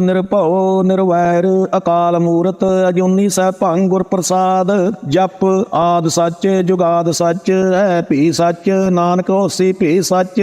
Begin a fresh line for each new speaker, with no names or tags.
ਨਿਰਭਉ, ਨਿਰਵੈਰ, ਅਕਾਲ ਮੂਰਤ, ਅਜੂਨੀ ਸੈਭੰ ਗੁਰ ਪ੍ਰਸਾਦ, ਜਪ ਆਦ ਸੱਚ, ਜੁਗਾਦ ਸੱਚ, ਹੈ ਭੀ ਸੱਚ, ਨਾਨਕ ਹੋਸੀ ਭੀ ਸੱਚ।